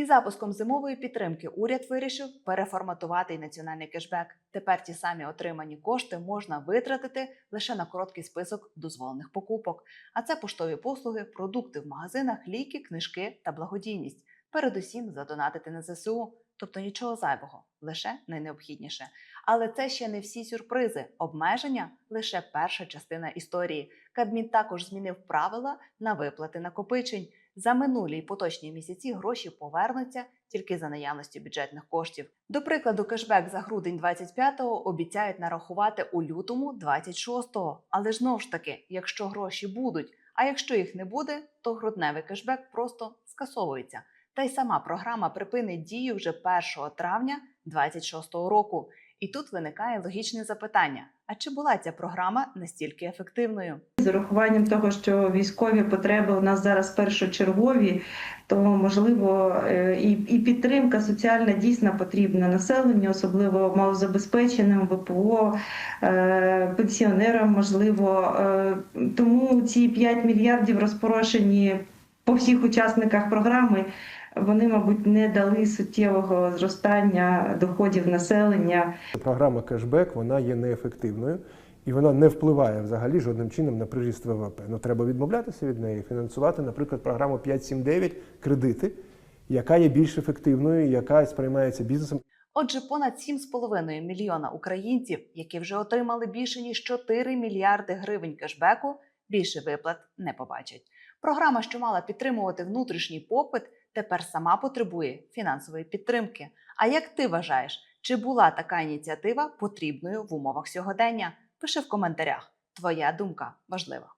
Із запуском зимової підтримки уряд вирішив переформатувати й національний кешбек. Тепер ті самі отримані кошти можна витратити лише на короткий список дозволених покупок. А це поштові послуги, продукти в магазинах, ліки, книжки та благодійність. Передусім задонатити на ЗСУ, тобто нічого зайвого, лише найнеобхідніше. Але це ще не всі сюрпризи. Обмеження лише перша частина історії. Кабмін також змінив правила на виплати накопичень. За минулі й поточні місяці гроші повернуться тільки за наявності бюджетних коштів. До прикладу, кешбек за грудень 25-го обіцяють нарахувати у лютому 26-го. Але ж знову ж таки, якщо гроші будуть, а якщо їх не буде, то грудневий кешбек просто скасовується. Та й сама програма припинить дію вже 1 травня 26-го року. І тут виникає логічне запитання: а чи була ця програма настільки ефективною? З урахуванням того, що військові потреби у нас зараз першочергові, то можливо е, і, і підтримка соціальна дійсно потрібна населенню, особливо малозабезпеченим ВПО, е, пенсіонерам, можливо. Е, Тому ці 5 мільярдів розпорошені по всіх учасниках програми. Вони, мабуть, не дали суттєвого зростання доходів населення. Програма кешбек вона є неефективною і вона не впливає взагалі жодним чином на приріст ВВП. Ну треба відмовлятися від неї, фінансувати, наприклад, програму 5.7.9 кредити, яка є більш ефективною, яка сприймається бізнесом. Отже, понад 7,5 мільйона українців, які вже отримали більше ніж 4 мільярди гривень кешбеку, більше виплат не побачать. Програма, що мала підтримувати внутрішній попит, тепер сама потребує фінансової підтримки. А як ти вважаєш, чи була така ініціатива потрібною в умовах сьогодення? Пиши в коментарях. Твоя думка важлива.